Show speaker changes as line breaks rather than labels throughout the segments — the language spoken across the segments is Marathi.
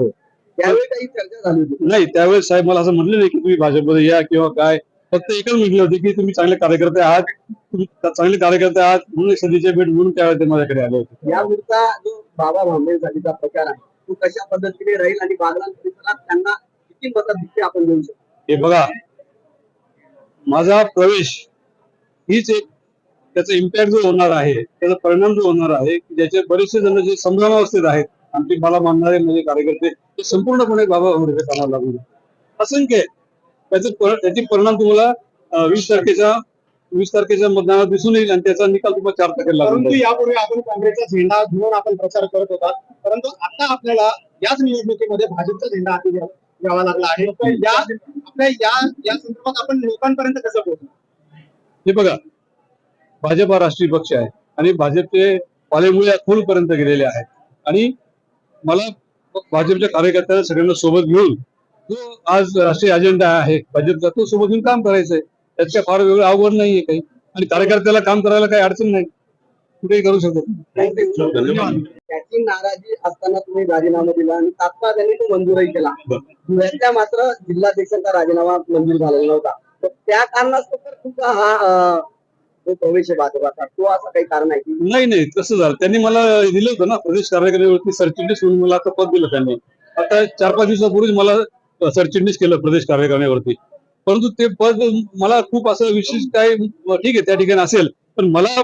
हो.
त्यावेळी काही चर्चा झाली होती.
नाही त्यावेळेस साहेब मला असं म्हटलं नाही की तुम्ही भाजपमध्ये या किंवा काय. फक्त एकच म्हटलं होते की तुम्ही चांगले कार्यकर्ते आहात. तुम्ही चांगले कार्यकर्ते आहात म्हणून सदिच्छा भेट म्हणून त्यावेळेस ते माझ्याकडे आले होते.
या पुढचा जो बाबा भांबेसाठीचा प्रचार आहे तो कशा पद्धतीने राहील आणि बागलाण परिसरात त्यांना किती मताधिक्य आपण देऊ शकतो?
हे बघा माझा प्रवेश हीच एक त्याचा इम्पॅक्ट जो होणार आहे त्याचा परिणाम जो होणार आहे की ज्याचे बरेचसे जण जे संभ्रमावस्थेत आहेत आमचे मला मानणारे म्हणजे कार्यकर्ते ते संपूर्णपणे बाबा भांबेच्या कामाला लागून. असंख्य. त्याचे त्याचे परिणाम तुम्हाला वीस तारखेच्या वीस तारखेच्या मतदानात दिसून येईल आणि त्याचा निकाल तुम्हाला चार तारखेला
परंतु. यापूर्वी आपण काँग्रेसचा झेंडा घेऊन आपण प्रचार करत होता परंतु आता आपल्याला याच निवडणुकीमध्ये भाजपचा झेंडा हाती घ्या- घ्यावा लागला आहे या आपल्या या या संदर्भात आपण लोकांपर्यंत कसं पोहोचू
हे बघा भाजप हा राष्ट्रीय पक्ष आहे आणि भाजपचे पालेमुळे खोलपर्यंत गेलेले आहेत आणि मला भाजपच्या कार्यकर्त्यांना सगळ्यांना सोबत घेऊन जो आज राष्ट्रीय अजेंडा आहे. भाजपचा तो सोबत घेऊन काम करायचंय. त्यात काय फार वेगळं अवघड नाहीये काही. आणि कार्यकर्त्याला काम करायला काही अडचण नाही. कुठेही करू शकतो धन्यवाद.
त्याची नाराजी असताना तुम्ही राजीनामा दिला आणि तात्काळ त्यांनी तो मंजूरही केला. धुळ्यातल्या मात्र जिल्हाध्यक्षांचा राजीनामा मंजूर झालेला नव्हता. तर त्या कारणास्तव तर तुमचा हा जो प्रवेश तो असं काही कारण आहे की
नाही नाही तसं झालं त्यांनी मला दिलं होतं ना प्रदेश कार्यकारिणीवरती सरचिटणीस म्हणून मला आता पद दिलं त्यांनी आता चार पाच दिवसापूर्वीच मला सरचिटणीस केलं प्रदेश कार्यकारिणीवरती परंतु ते पद मला खूप असं विशेष काय ठीक आहे त्या ठिकाणी असेल पण मला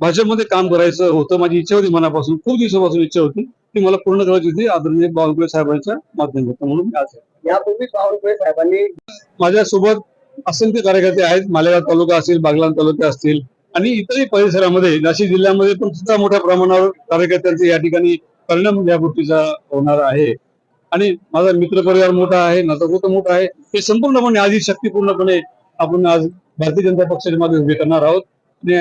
भाजपमध्ये काम करायचं होतं माझी इच्छा होती मनापासून खूप दिवसापासून इच्छा होती ती मला पूर्ण करायची होती आदरणीय बावनकुळे साहेबांच्या माध्यमातून म्हणून मी आज.
यापूर्वी बावनकुळे साहेबांनी
माझ्यासोबत असंख्य कार्यकर्ते आहेत. मालेगाव तालुका असेल बागलाण तालुका असतील आणि इतरही परिसरामध्ये नाशिक जिल्ह्यामध्ये पण सुद्धा मोठ्या प्रमाणावर कार्यकर्त्यांचे या ठिकाणी परिणाम या गोष्टीचा होणार आहे. आणि माझा मित्र परिवार मोठा आहे नातं मोठा आहे. हे संपूर्णपणे आधी शक्तीपूर्णपणे आपण आज भारतीय जनता पक्षाच्या मागे उभे करणार आहोत. आणि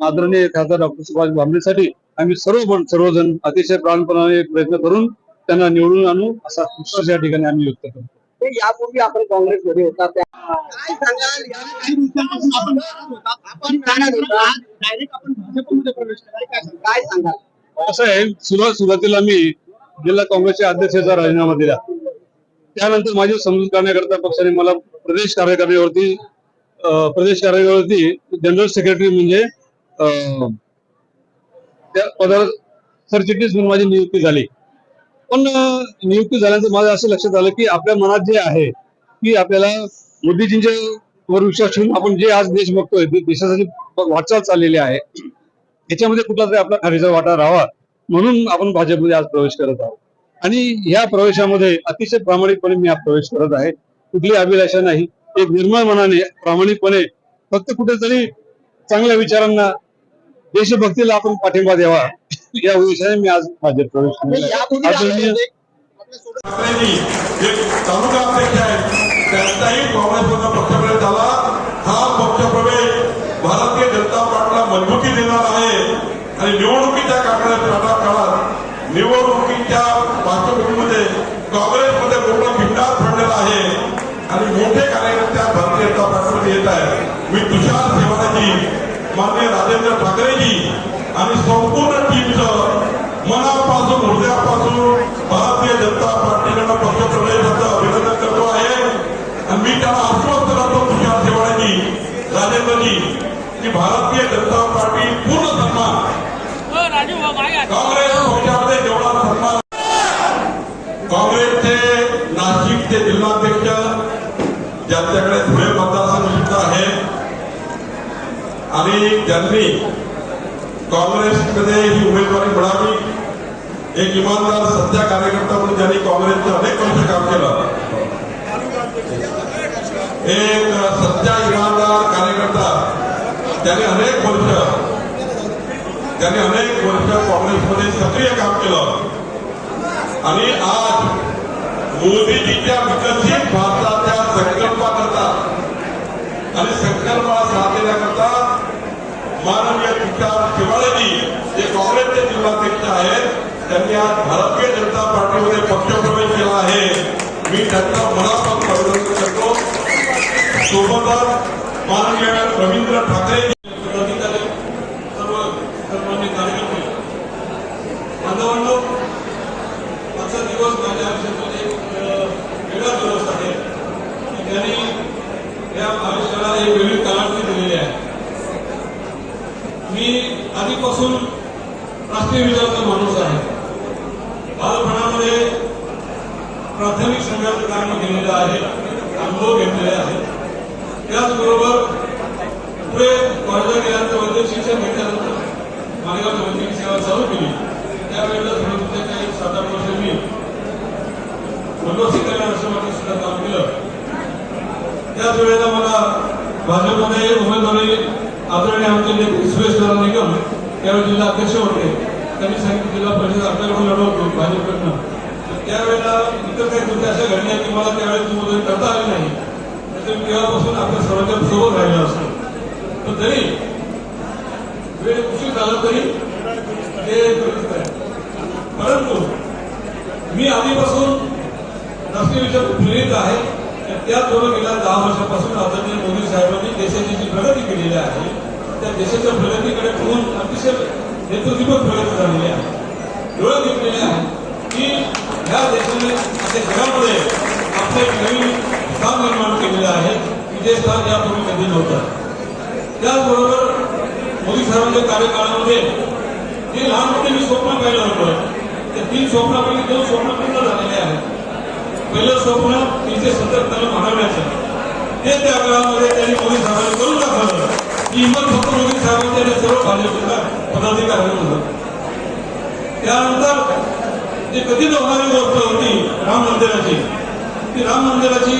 आदरणीय खासदार डॉक्टर सुभाष भामरेसाठी आम्ही सर्व सर्वजण अतिशय प्राणपणाने प्रयत्न करून त्यांना निवडून आणू असा विश्वास या ठिकाणी आम्ही व्यक्त करू
ते यापूर्वी आपण काँग्रेसमध्ये होता. त्या काय सांगाल? या
काही दिवसांपासून आपण लढत होता. आपण लढत होता. आज डायरेक्ट आपण भाजपमध्ये प्रवेश केला. काय सांगता?
काय सांगाल?
असं आहे. सुरुवात सुरुवातीला मी जिल्हा काँग्रेसच्या अध्यक्षाचा राजीनामा दिला. त्यानंतर माझी समजूत करण्याकरता पक्षाने मला प्रदेश कार्यकारिणीवरती अं, प्रदेश कार्यकारिणीवरती जनरल सेक्रेटरी म्हणजे अं, त्या पदावर सरचिटणीस म्हणून माझी नियुक्ती झाली. पण नियुक्ती झाल्यानंतर माझं असं लक्षात आलं की आपल्या मनात जे आहे की आपल्याला मोदीजींच्या वर विश्वास ठेवून आपण जे आज देश बघतोय देशासाठी वाटचाल चाललेली आहे याच्यामध्ये कुठला तरी आपला खारीचा वाटा राहावा म्हणून आपण भाजपमध्ये आज प्रवेश करत आहोत. आणि या प्रवेशामध्ये अतिशय प्रामाणिकपणे मी हा प्रवेश करत आहे. कुठली अभिलाषा नाही. एक निर्मळ मनाने प्रामाणिकपणे फक्त कुठेतरी चांगल्या विचारांना देशभक्तीला आपण पाठिंबा द्यावा. या उद्देशाने मी आज भाजप प्रवेश केलेला आहे.
यापूर्वी
आदरणीय
आपल्याकडे- आपल्यासोबत
ठाकरेंनी जे तालुका अध्यक्ष आहेत त्यांचाही काँग्रेसमधला पक्षप्रवेश झाला. हा पक्षप्रवेश भारतीय जनता पार्टीला मजबूती देणार आहे. आणि निवडणुकीच्या काळात निवडणुकीच्या पार्श्वभूमीमध्ये काँग्रेसमध्ये मोठा भिंडार पडलेला आहे. आणि मोठे कार्यकर्ते आज भारतीय जनता पार्टीमध्ये येत आहेत. मी तुषार सेवाजी माननीय राजेंद्र ठाकरेजी आणि संपूर्ण टीमचं मनापासून हृदयापासून भारतीय जनता पार्टीकडनं पक्ष प्रवेशाचं अभिनंदन करतो आहे. आणि मी त्याला आश्वस्त करतो तुषार शेवाळेजी राजेंद्रजी की भारतीय जनता पार्टी पूर्ण सन्मान. काँग्रेस पक्षामध्ये जेवढा सन्मान काँग्रेसचे नाशिकचे जिल्हाध्यक्ष ज्यांच्याकडे धुळे मतदारसंघ आहे आणि त्यांनी काँग्रेसमध्ये ही उमेदवारी मिळावी. एक इमानदार सत्या कार्यकर्ता म्हणून ज्यांनी काँग्रेसचं अनेक वर्ष काम केलं. एक सत्या इमानदार कार्यकर्ता त्याने अनेक वर्ष त्याने अनेक वर्ष काँग्रेसमध्ये सक्रिय काम केलं. आणि आज मोदीजीच्या विकसित भारताच्या संकल्पाकरता आणि संकल्प साधण्याकरता माननीय तुषार शिवाळेजी जे काँग्रेसचे जिल्हाध्यक्ष आहेत त्यांनी आज भारतीय जनता पार्टीमध्ये पक्षप्रवेश केला आहे. मी त्यांचा मनापासून अभिनंदन करतो. सोबतच माननीय रवींद्र ठाकरे सर्व सर्वांनी कार्यकर्ते आधीपासून राष्ट्रीय विचाराचा माणूस आहे.
बालपणामध्ये प्राथमिक संघाचं काम केलेलं आहे अनुभव घेतलेले आहेत. त्याचबरोबर पुढे कॉलेजात गेल्यानंतर वैद्यक शिक्षण घेतल्यानंतर मालेगाव वैद्यकीय सेवा चालू केली. त्यावेळेला थोडे काही सात आठ वर्ष मी मनोसी कल्याण आश्रमाचं सुद्धा काम केलं. त्याच वेळेला मला भाजपमध्ये उमेदवारी आदरणीय आमचे त्यावेळी जिल्हा अध्यक्ष होते. त्यांनी सांगितलं जिल्हा परिषद आपल्याकडून लढवतो भाजपकडनं. तर त्यावेळेला इतर काही तुमच्या अशा घडल्या की मला त्यावेळेस उमेदवारी करता आली नाही. तर तेव्हापासून आपल्या सर्वांच्या सोबत राहिलो असतो. पण तरी वेळ उशीर झाला तरी ते गरजेचं आहे. परंतु मी आधीपासून राष्ट्रीय प्रेरित आहे. आणि त्याचबरोबर गेल्या दहा वर्षापासून आदरणीय मोदी साहेबांनी देशाची जी प्रगती केलेली आहे त्या देशाच्या प्रगतीकडे पाहून अतिशय नेतृत्वपूर्ण प्रगती झालेली आहे. डोळे घेतलेले आहे की ह्या देशाने असे घरामध्ये आपले एक नवीन स्थान निर्माण केलेलं आहे की जे स्थान यापूर्वी कधी नव्हतं. त्याचबरोबर मोदी साहेबांच्या कार्यकाळामध्ये जे लहान मोठे मी स्वप्न पाहिलं होतं ते तीन स्वप्नापैकी दोन स्वप्न पूर्ण झालेले आहेत. पहिलं स्वप्न तीनशे सत्तर कलम हटवण्याचं ते त्या काळामध्ये त्यांनी मोदी साहेबांनी करून किंमत फक्त मोदी साहेबांच्या आणि सर्व भाजपच्या पदाधिकाऱ्यांवर होतं त्यानंतर जे कथित होणारी गोष्ट होती राम मंदिराची ती राम मंदिराची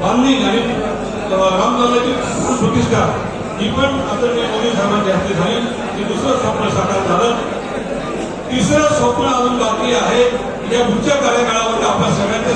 बांधणी आणि राम मंदिराची प्रतिष्ठा ही पण आदरणीय मोदी साहेबांच्या हस्ते झाली. हे दुसरं स्वप्न साकार झालं. तिसरं स्वप्न अजून बाकी आहे. या पुढच्या कार्यकाळामध्ये आपल्या सगळ्यांच्या